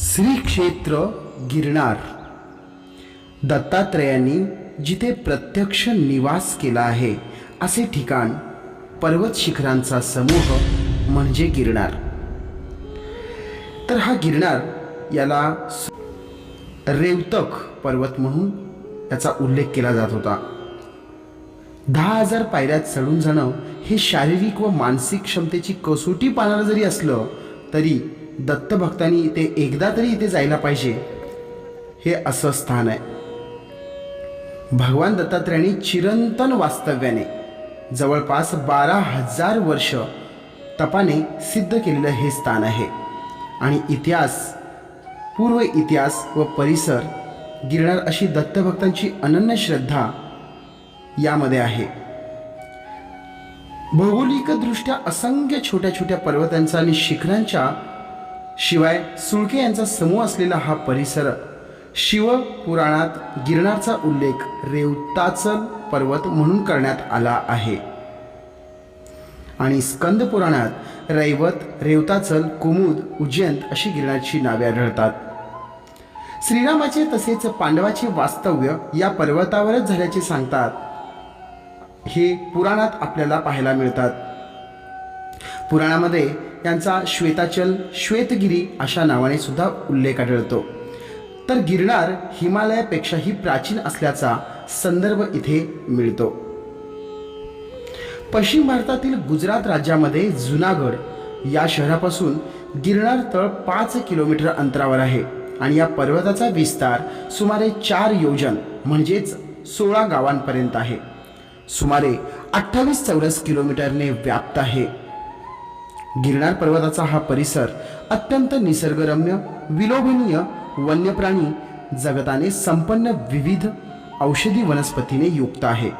श्री क्षेत्र गिरणार दत्तात्रयांनी जिथे प्रत्यक्ष निवास केला आहे असे ठिकाण पर्वत शिखरांचा समूह म्हणजे गिरणार तर हा गिरनार याला रेवतक पर्वत म्हणून याचा उल्लेख केला जात होता. दहा हजार पायऱ्यात चढून जाणं हे शारीरिक व मानसिक क्षमतेची कसोटी पाहणारं जरी असलं तरी दत्तभक्तांनी इथे एकदा तरी इथे जायला पाहिजे. हे असं स्थान आहे. भगवान दत्तात्रयांनी चिरंतन वास्तव्याने जवळपास बारा हजार वर्ष तपाने सिद्ध केलेलं हे स्थान आहे. आणि इतिहास पूर्व इतिहास व परिसर गिरणार अशी दत्तभक्तांची अनन्य श्रद्धा यामध्ये आहे. भौगोलिकदृष्ट्या असंख्य छोट्या छोट्या पर्वतांचा आणि शिखरांच्या शिवाय सुळके यांचा समूह असलेला हा परिसर शिवपुराणात गिरणारचा उल्लेख रेवताचल पर्वत म्हणून करण्यात आला आहे. आणि स्कंद पुराणात रैवत रेवताचल कुमुद उज्जयंत अशी गिरणारची नावे आढळतात. श्रीरामाचे तसेच पांडवाचे वास्तव्य या पर्वतावरच झाल्याचे सांगतात. हे पुराणात आपल्याला पाहायला मिळतात. पुराणामध्ये यांचा श्वेताचल श्वेतगिरी अशा नावाने सुद्धा उल्लेख आढळतो. तर गिरनार हिमालयापेक्षाही प्राचीन असल्याचा संदर्भ इथे मिळतो. पश्चिम भारतातील गुजरात राज्यामध्ये जुनागड या शहरापासून गिरनार तळ पाच किलोमीटर अंतरावर आहे आणि या पर्वताचा विस्तार सुमारे चार योजन म्हणजेच सोळा गावांपर्यंत आहे. सुमारे अठ्ठावीस चौरस किलोमीटरने व्याप्त आहे. गिरनार पर्वताचा हा परिसर अत्यंत निसर्गरम्य विलोभनीय वन्यप्राणी जगताने संपन्न विविध औषधी वनस्पतीने युक्त आहे.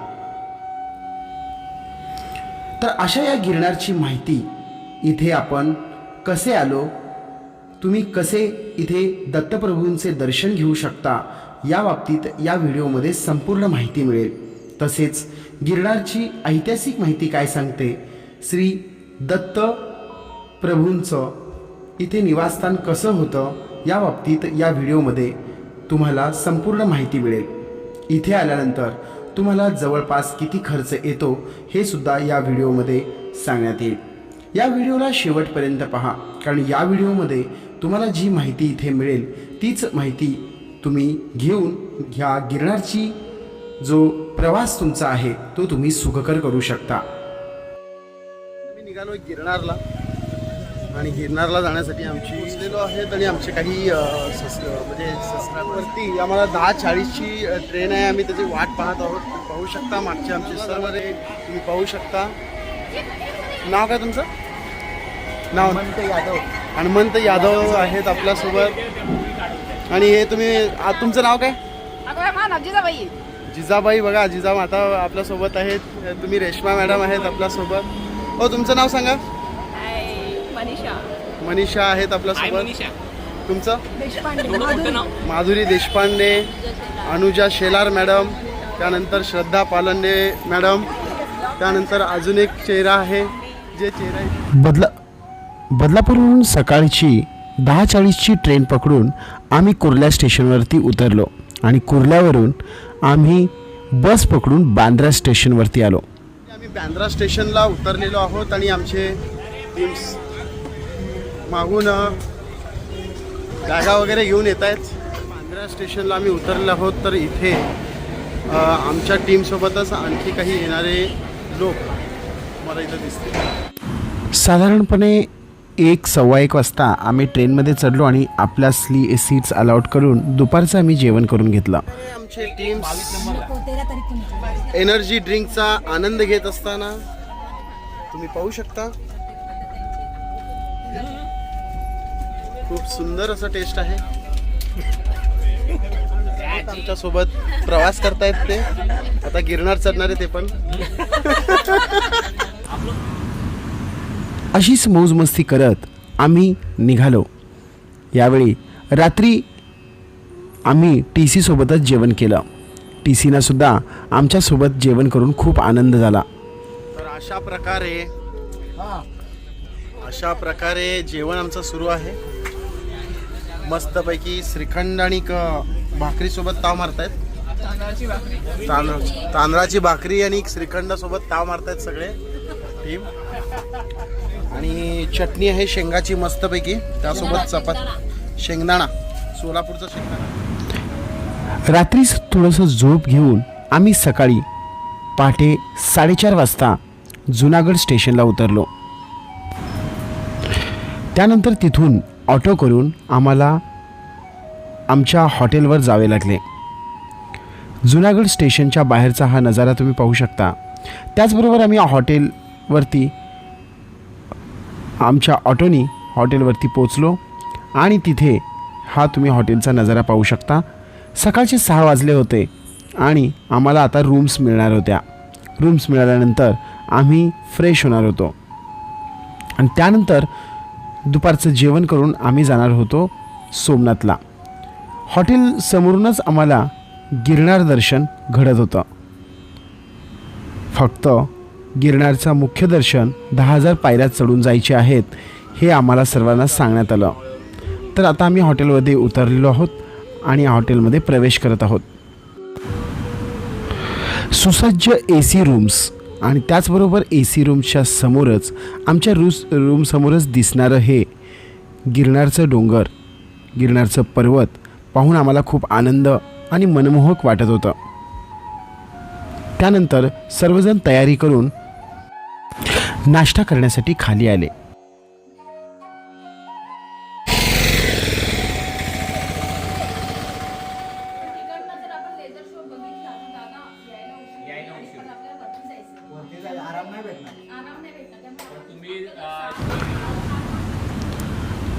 तर अशा या गिरनारची माहिती इथे आपण कसे आलो? तुम्ही कसे इथे दत्तप्रभूंचे दर्शन घेऊ शकता? या बाबतीत या व्हिडिओमध्ये संपूर्ण माहिती मिळेल. तसेच गिरनारची ऐतिहासिक माहिती काय सांगते? श्री दत्त प्रभूंचं इथे निवासस्थान कसं होतं या बाबतीत या व्हिडिओमध्ये तुम्हाला संपूर्ण माहिती मिळेल. इथे आल्यानंतर तुम्हाला जवळपास किती खर्च येतो हे सुद्धा या व्हिडिओमध्ये सांगण्यात येईल. या व्हिडिओला शेवटपर्यंत पहा कारण या व्हिडिओमध्ये तुम्हाला जी माहिती इथे मिळेल तीच माहिती तुम्ही घेऊन ह्या गिरणारची जो प्रवास तुमचा आहे तो तुम्ही सुखकर करू शकता. मी निघालो गिरणारला. आणि गिरनारला जाण्यासाठी आमची पोचलेलो आहेत आणि आमचे काही सस म्हणजे सबस्क्रायबरवरती आम्हाला दहा चाळीसची ट्रेन आहे. आम्ही त्याची वाट पाहत आहोत. पाहू शकता मागचे आमचे सरमध्ये तुम्ही पाहू शकता. नाव काय तुमचं? नाव? हनुमंत यादव. हनुमंत यादव आहेत आपल्यासोबत. आणि हे तुम्ही तुमचं नाव काय? नवजीजाबाई जिजाबाई. बघा जिजा माता आपल्यासोबत आहेत. तुम्ही रेश्मा मॅडम आहेत आपल्यासोबत. हो तुमचं नाव सांगा. मनीषा. मनीषा आहेत आपल्यासोबत. तुमचं? देशपांडे. माधुरी देशपांडे अनुजा शेलार मॅडम त्यानंतर श्रद्धा पालंडे मॅडम त्यानंतर अजून एक चेहरा आहे जे चेहरा बदला बदलापूरहून सकाळची दहा चाळीसची ट्रेन पकडून आम्ही कुर्ला स्टेशनवरती उतरलो आणि कुर्ल्यावरून आम्ही बस पकडून बांद्रा स्टेशनवरती आलो. आम्ही बँद्रा स्टेशनला उतरलेलो आहोत आणि आमचे टीम्स मागून बॅगा वगैरे घेऊन येत आहेत. बांद्रा स्टेशनला आम्ही उतरलेलो आहोत तर इथे आमच्या टीमसोबतच आणखी काही येणारे लोक मला इथं दिसतील. साधारणपणे एक सव्वा एक वाजता आम्ही ट्रेनमध्ये चढलो आणि आपल्या स्ली सीट्स अलाउट करून दुपारचं आम्ही जेवण करून घेतलं. आमचे टीम्स एनर्जी ड्रिंकचा आनंद घेत असताना तुम्ही पाहू शकता. खूप सुंदर असं टेस्ट आहे. आमच्यासोबत प्रवास करतायत ते. आता गिरणार चढणारे ते पण. अशीच मौज मस्ती करत आम्ही निघालो. यावेळी रात्री आम्ही टी सीसोबतच जेवण केलं. टी सीनं सुद्धा आमच्यासोबत जेवण करून खूप आनंद झाला. तर अशा प्रकारे अशा प्रकारे जेवण आमचं सुरू आहे. मस्तपैकी श्रीखंड आणि क- भाकरीसोबत ताव मारतायत. तांदळाची तांदूळ तांदळाची भाकरी आणि श्रीखंडासोबत ताव मारतायत सगळे टीम आणि चटणी आहे शेंगाची मस्तपैकी. त्यासोबत चपात शेंगदाणा. सोलापूरचा शेंगदाणा. रात्रीच थोडंसं झोप घेऊन आम्ही सकाळी पहाटे साडेचार वाजता जुनागड स्टेशनला उतरलो. त्यानंतर तिथून ऑटो करून आम्हाला आमच्या हॉटेलवर जावे लागले. जुनागड स्टेशनच्या बाहेरचा हा नजारा तुम्ही पाहू शकता. त्याचबरोबर आम्ही हॉटेलवरती आमच्या ऑटोनी हॉटेलवरती पोचलो आणि तिथे हा तुम्ही हॉटेलचा नजारा पाहू शकता. सकाळचे सहा वाजले होते आणि आम्हाला आता रूम्स मिळणार होत्या. रूम्स मिळाल्यानंतर आम्ही फ्रेश होणार होतो. आणि त्यानंतर दुपारचं जेवण करून आम्ही जाणार होतो सोमनाथला. हॉटेल समोरूनच आम्हाला गिरनार दर्शन घडत होतं. फक्त गिरनारचं मुख्य दर्शन दहा हजार पायऱ्या चढून जायचे आहेत हे आम्हाला सर्वांना सांगण्यात आलं. तर आता आम्ही हॉटेलमध्ये उतरलेलो आहोत आणि हॉटेलमध्ये प्रवेश करत आहोत. सुसज्ज ए सी रूम्स आणि त्याचबरोबर ए सी रूमच्या समोरच आमच्या रूस रूमसमोरच दिसणारं हे गिरनारचं डोंगर गिरनारचं पर्वत पाहून आम्हाला खूप आनंद आणि मनमोहक वाटत होतं. त्यानंतर सर्वजण तयारी करून नाश्ता करण्यासाठी खाली आले.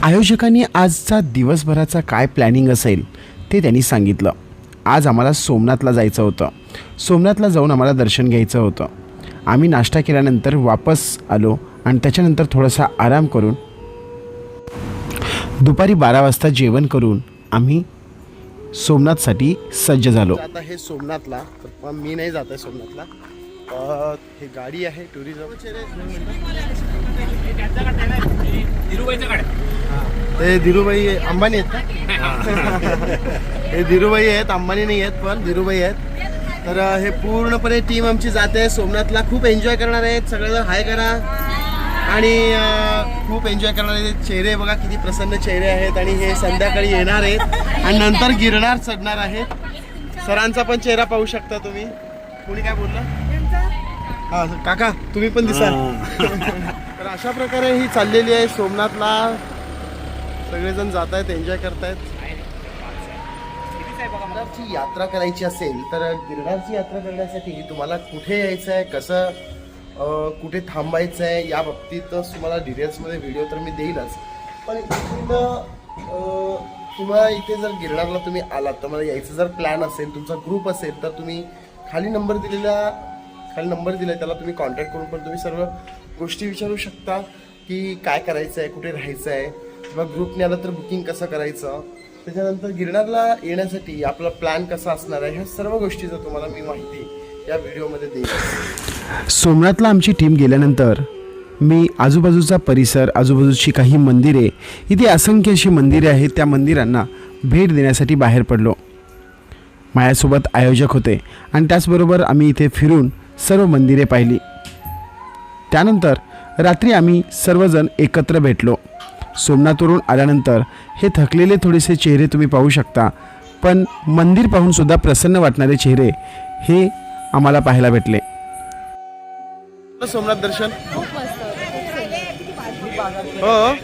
आयोजकांनी आजचा दिवसभराचा काय प्लॅनिंग असेल ते त्यांनी सांगितलं. आज आम्हाला सोमनाथला जायचं होतं. सोमनाथला जाऊन आम्हाला दर्शन घ्यायचं होतं. आम्ही नाश्ता केल्यानंतर वापस आलो आणि त्याच्यानंतर थोडासा आराम करून दुपारी बारा वाजता जेवण करून आम्ही सोमनाथसाठी सज्ज झालो. आता हे सोमनाथला. तर मी नाही जात आहे सोमनाथला. हे गाडी आहे टुरिझम हे. धीरूभाई अंबानी आहेत का? हे. धीरूभाई आहेत अंबानी नाही आहेत पण धीरूभाई आहेत. तर हे पूर्णपणे टीम आमची जाते. सोमनाथला खूप एन्जॉय करणार आहेत. सगळेजण हाय करा. आणि खूप एन्जॉय करणार आहेत. चेहरे बघा किती प्रसन्न चेहरे आहेत. आणि हे संध्याकाळी येणार आहेत. आणि नंतर गिरणार चढणार आहेत. सरांचा पण चेहरा पाहू शकता तुम्ही. कोणी काय बोललं? हा काका तुम्ही पण दिसाल. तर अशा प्रकारे ही चाललेली आहे. सोमनाथला सगळेजण जात आहेत एन्जॉय करतायत. गिरणारची यात्रा करायची असेल तर गिरनारची यात्रा करण्यासाठी तुम्हाला कुठे यायचं आहे कसं कुठे थांबायचं आहे या बाबतीतच तुम्हाला डिटेल्समध्ये व्हिडिओ तर मी देईलच. पण इथून तुम्हाला इथे जर गिरनारला तुम्ही आलात तर मला यायचं जर प्लॅन असेल तुमचा ग्रुप असेल तर तुम्ही खाली नंबर दिलेला खाली नंबर दिला त्याला तुम्ही कॉन्टॅक्ट करून पण तुम्ही सर्व गोष्टी विचारू शकता की काय करायचं आहे कुठे राहायचं आहे किंवा ग्रुपने आलं तर बुकिंग कसं करायचं? त्याच्यानंतर गिरनारला येण्यासाठी आपला प्लॅन कसा असणार आहे ह्या सर्व गोष्टीचं तुम्हाला मी माहिती या व्हिडिओमध्ये देईन. सोमनाथला आमची टीम गेल्यानंतर मी आजूबाजूचा परिसर आजूबाजूची काही मंदिरे इथे असंख्य अशी मंदिरे आहेत त्या मंदिरांना भेट देण्यासाठी बाहेर पडलो. माझ्यासोबत आयोजक होते आणि त्याचबरोबर आम्ही इथे फिरून सर्व मंदिरे पाहिली. त्यानंतर रात्री आम्ही सर्वजण एकत्र भेटलो. सोमनाथवरून आल्यानंतर हे थकलेले थोडेसे चेहरे तुम्ही पाहू शकता पण मंदिर पाहून सुद्धा प्रसन्न वाटणारे चेहरे हे आम्हाला पाहायला भेटले. सोमनाथ दर्शन? खूप मस्त खूप हो.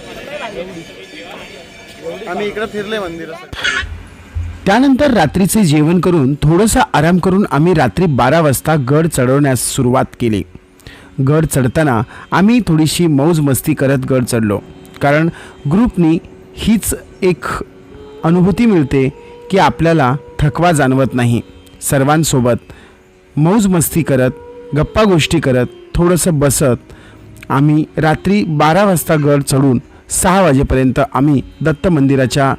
आम्ही इकडे फिरले मंदिरासाठी त्यानंतर रात्रीचे जेवण करून थोडंसं आराम करून आम्ही रात्री बारा वाजता गड चढवण्यास सुरुवात केली. गड चढताना आम्ही थोडीशी मौज मस्ती करत गड चढलो. कारण ग्रुपनी हीच एक अनुभूती मिळते की आपल्याला थकवा जाणवत नाही. सर्वांसोबत मौज मस्ती करत गप्पा गोष्टी करत थोडंसं बसत आम्ही रात्री बारा वाजता गड चढून सहा वाजेपर्यंत आम्ही दत्त मंदिराच्या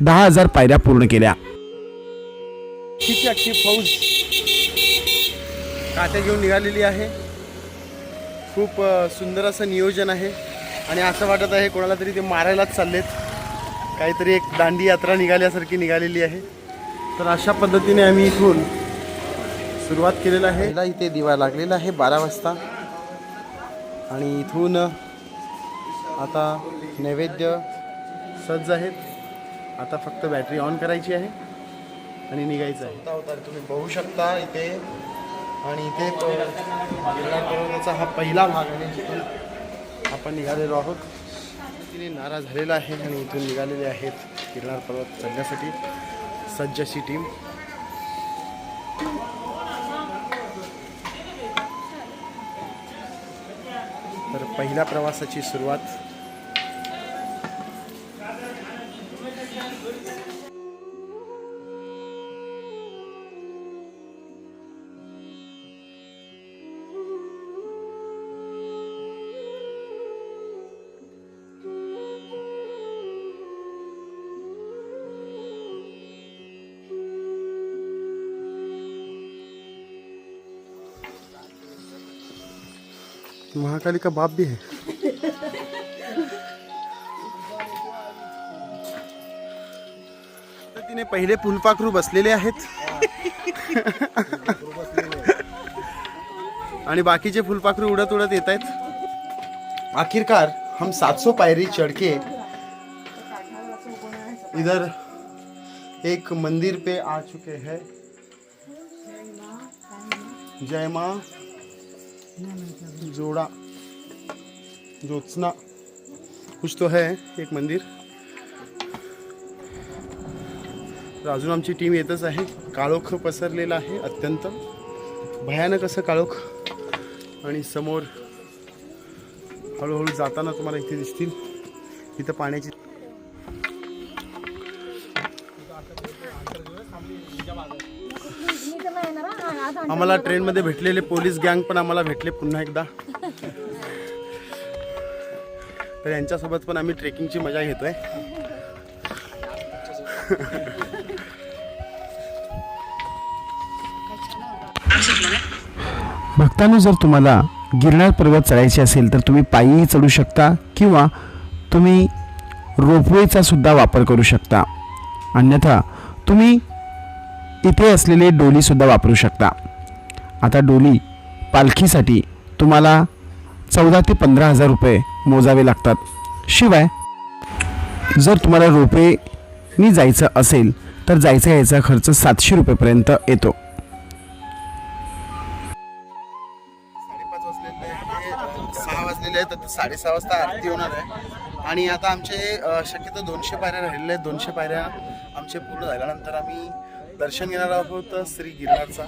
दहा हजार पायऱ्या पूर्ण केल्या. अख्खीची अख्खी फौज काट्या घेऊन निघालेली आहे? खूप सुंदर असं नियोजन आहे. आणि असं वाटत आहे कोणाला तरी ते मारायलाच चाललेत. काहीतरी एक दांडी यात्रा निघाल्यासारखी निघालेली आहे. तर अशा पद्धतीने आम्ही इथून सुरुवात केलेलं आहे. इथे दिवा लागलेला आहे बारा वाजता. आणि इथून आता नैवेद्य सज्ज आहेत. आता फक्त बॅटरी ऑन करायची आहे. आणि निघायचं आहे. होता तुम्ही बघू शकता इथे. आणि इथे प- गिरनार हा पहिला भाग आहे. आपण निघालेलो आहोत. तिने नारा झालेला आहे आणि इथून निघालेले आहेत किरणार पर्वत चढण्यासाठी सज्ज अशी टीम. तर पहिल्या प्रवासाची सुरुवात. महाकाली का बाप भी है। तिने पहिले फुलपाखरू बसलेले आहेत. आणि बाकीचे फुलपाखरू उडत उडत येत आहेत. आखिरकार हम 700 पायरी चढ़ के इधर एक मंदिर पे आ चुके हैं। जय माँ। जोड़ा जोत्सना। कुछ तो है एक मंदिर। तर अजून आमची टीम येतच आहे. काळोख पसरलेला आहे अत्यंत. भयानक असं काळोख. आणि समोर हळूहळू जाताना तुम्हाला इथे दिसतील. इथं पाण्याची आम्हाला ट्रेनमध्ये भेटलेले पोलीस गँग पण आम्हाला भेटले पुन्हा एकदा. तर यांच्यासोबत पण आम्ही ट्रेकिंगची मजा घेतोय. भक्तांनो जर तुम्हाला गिरनार पर्वत चढायचे असेल तर तुम्ही पायीही चढू शकता किंवा तुम्ही रोपवेचा सुद्धा वापर करू शकता. अन्यथा तुम्ही इथे असलेले डोलीसुद्धा वापरू शकता. आता डोली पालखीसाठी तुम्हाला चौदा ते पंधरा हजार रुपये मोजावे लागतात. शिवाय जर तुम्हाला रोपेनी जायचं असेल तर जायचा यायचा खर्च सातशे रुपयेपर्यंत येतो. आहे सहा वाजलेले आहेत. तर साडेसहा वाजता आरती होणार आहे. आणि आता आमचे शक्यतो दोनशे पायऱ्या राहिलेल्या आहेत. दोनशे पायऱ्या आमचे पूर्ण झाल्यानंतर आम्ही दर्शन घेणार आहोत श्री गिरणारचा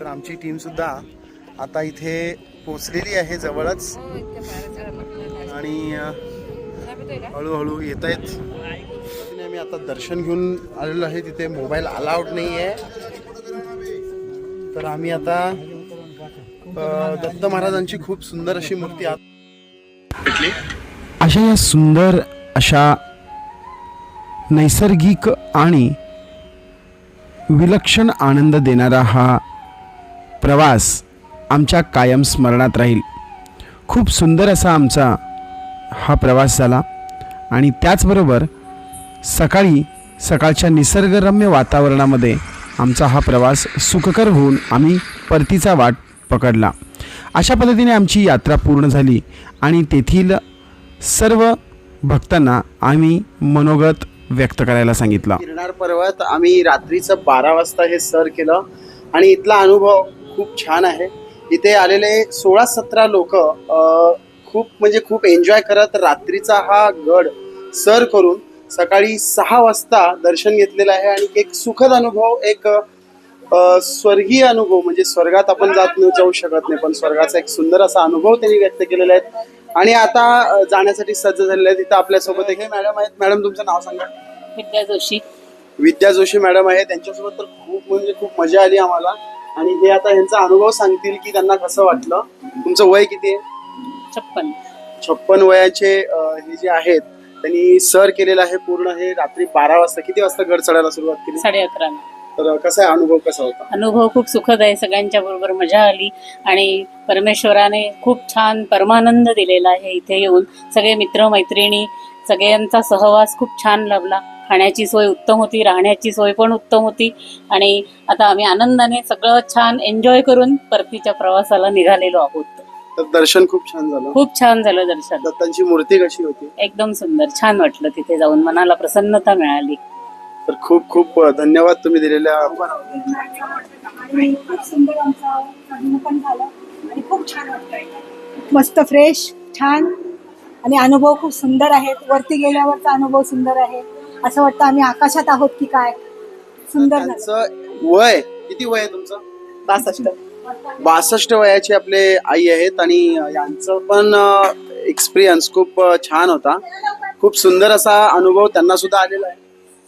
तर आमची टीम सुद्धा आता इथे पोचलेली आहे जवळच. आणि हळूहळू येत आहेत आम्ही आता दर्शन घेऊन आलेलो आहे. तिथे मोबाईल अलाउड नाही आहे तर आम्ही आता दत्त महाराजांची खूप सुंदर अशी मूर्ती आत अशा या सुंदर अशा नैसर्गिक आणि विलक्षण आनंद देणारा हा प्रवास आमच्या कायम स्मरणात राहील. खूप सुंदर असा आमचा हा प्रवास झाला आणि त्याचबरोबर सकाळी सकाळच्या निसर्गरम्य वातावरणामध्ये आमचा हा प्रवास सुखकर होऊन आम्ही परतीचा वाट पकडला. अशा पद्धतीने आमची यात्रा पूर्ण झाली आणि तेथील सर्व भक्तांना आम्ही मनोगत व्यक्त करायला सांगितलं. गिरणार पर्वत आम्ही रात्रीचं बारा वाजता हे सर केलं. आणि इथला अनुभव खूप छान आहे. इथे आलेले सोळा सतरा लोक खूप म्हणजे खूप एन्जॉय करत रात्रीचा हा गड सर करून सकाळी सहा वाजता दर्शन घेतलेलं आहे. आणि एक सुखद अनुभव एक स्वर्गीय अनुभव म्हणजे स्वर्गात आपण जात जाऊ शकत नाही पण स्वर्गाचा एक सुंदर असा अनुभव त्यांनी व्यक्त केलेला आहे. आणि आता जाण्यासाठी सज्ज झालेले आहेत तिथं आपल्यासोबत एक. हे मॅडम आहेत. मॅडम तुमचं नाव सांगा. विद्या जोशी. विद्या जोशी मॅडम आहे. त्यांच्यासोबत तर खूप म्हणजे खूप मजा आली आम्हाला. आणि हे आता यांचा अनुभव सांगतील की त्यांना कसं वाटलं. तुमचं वय किती आहे? छप्पन. छप्पन वयाचे हे जे आहेत त्यांनी सर केलेलं आहे पूर्ण हे रात्री बारा वाजता. किती वाजता गड चढायला सुरुवात केली? साडे अकरा तर कसा आहे अनुभव कसा होता? अनुभव खूप सुखद आहे. सगळ्यांच्या बरोबर मजा आली आणि परमेश्वराने खूप छान परमानंद दिलेला आहे इथे येऊन. सगळे मित्र मैत्रिणी सगळ्यांचा सहवास खूप छान लाभला. खाण्याची सोय उत्तम होती राहण्याची सोय पण उत्तम होती आणि आता आम्ही आनंदाने सगळं छान एन्जॉय करून परतीच्या प्रवासाला निघालेलो आहोत. तर दर्शन खूप छान झालं. खूप छान झालं दर्शन. दत्तांची मूर्ती कशी होती? एकदम सुंदर. छान वाटलं तिथे जाऊन. मनाला प्रसन्नता मिळाली. तर खूप खूप धन्यवाद तुम्ही दिलेल्या आणि खूप सुंदर आमचा अनुभव पण झाला आणि खूप छान वाटतंय मस्त फ्रेश छान. आणि अनुभव खूप सुंदर आहेत. वरती गेल्यावरचा अनुभव सुंदर आहे. असं वाटतं आम्ही आकाशात आहोत की काय? सुंदर वय किती वय आहे तुमचं? बासष्ट. बासष्ट वयाचे आपले आई आहेत आणि यांचं पण एक्सपिरियन्स खूप छान होता. खूप सुंदर असा अनुभव त्यांना सुद्धा आलेला आहे.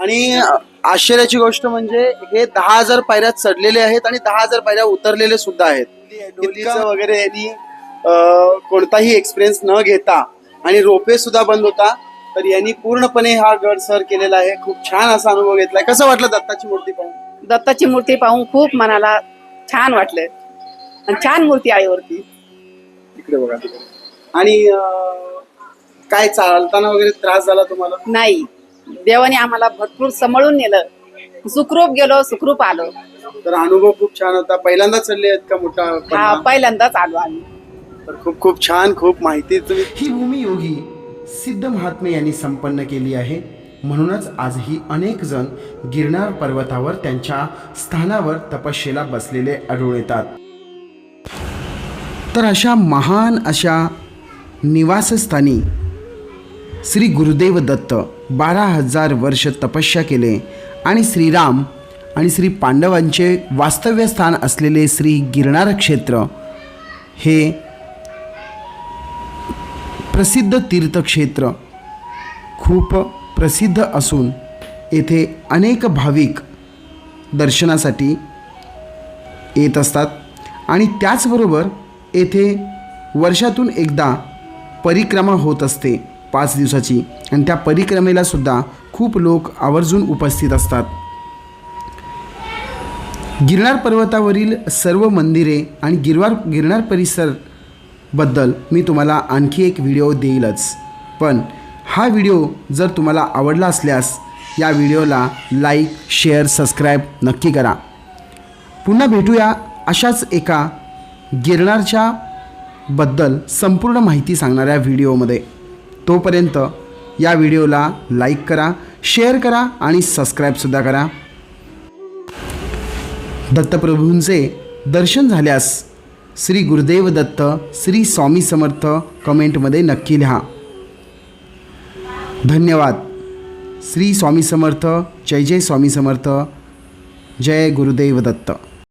आणि आश्चर्याची गोष्ट म्हणजे हे दहा हजार पायऱ्या चढलेले आहेत आणि दहा हजार पायऱ्या उतरलेले सुद्धा आहेत. इतकं वगैरे यांनी कोणताही एक्सपिरियन्स न घेता आणि रोपे सुद्धा बंद होता तर यांनी पूर्णपणे हा गड सर केलेला आहे. खूप छान असा अनुभव घेतलाय. कसं वाटलं दत्ताची मूर्ती पाहून? दत्ताची मूर्ती पाहून खूप मनाला छान वाटले आणि छान मूर्ती आहे वरती. तिकडे बघा. तिकडे आणि काय चालताना वगैरे त्रास झाला तुम्हाला? नाही. देवाने आम्हाला भरपूर सांभाळून नेलं. सुखरूप गेलो सुखरूप आलो. तर अनुभव खूप छान होता. पहिल्यांदा चढले आहेत का मोठा हा? पहिल्यांदाच आलो आम्ही. तर खूप खूप छान खूप माहिती तुम्ही ही भूमी योगी सिद्ध महात्मे यांनी संपन्न केली आहे. म्हणूनच आजही अनेक जण गिरनार पर्वतावर त्यांच्या स्थानावर तपश्येला बसलेले आढळून येतात. तर अशा महान अशा निवासस्थानी श्री गुरुदेव दत्त बारा हजार वर्ष तपस्या केले आणि श्रीराम आणि श्री पांडवांचे वास्तव्य स्थान असलेले श्री गिरनार क्षेत्र हे प्रसिद्ध तीर्थक्षेत्र खूप प्रसिद्ध असून येथे अनेक भाविक दर्शनासाठी येत असतात आणि त्याचबरोबर येथे वर्षातून एकदा परिक्रमा होत असते. पाच दिवसाची. आणि त्या परिक्रमेला सुद्धा खूप लोक आवर्जून उपस्थित असतात. गिरनार पर्वतावरील सर्व मंदिरे आणि गिरवार गिरनार परिसरबद्दल मी तुम्हाला आणखी एक व्हिडिओ देईलच. पण हा व्हिडिओ जर तुम्हाला आवडला असल्यास या व्हिडिओला लाईक शेअर सबस्क्राईब नक्की करा. पुन्हा भेटूया अशाच एका गिरणारच्या बद्दल संपूर्ण माहिती सांगणाऱ्या व्हिडिओमध्ये. तोपर्यंत या व्हिडिओला लाईक करा शेअर करा आणि सबस्क्राईबसुद्धा करा. दत्तप्रभूंचे दर्शन झाल्यास श्री गुरुदेव दत्त श्री स्वामी समर्थ कमेंटमध्ये नक्की लिहा. धन्यवाद. श्री स्वामी समर्थ जय जय स्वामी समर्थ जय गुरुदेव दत्त.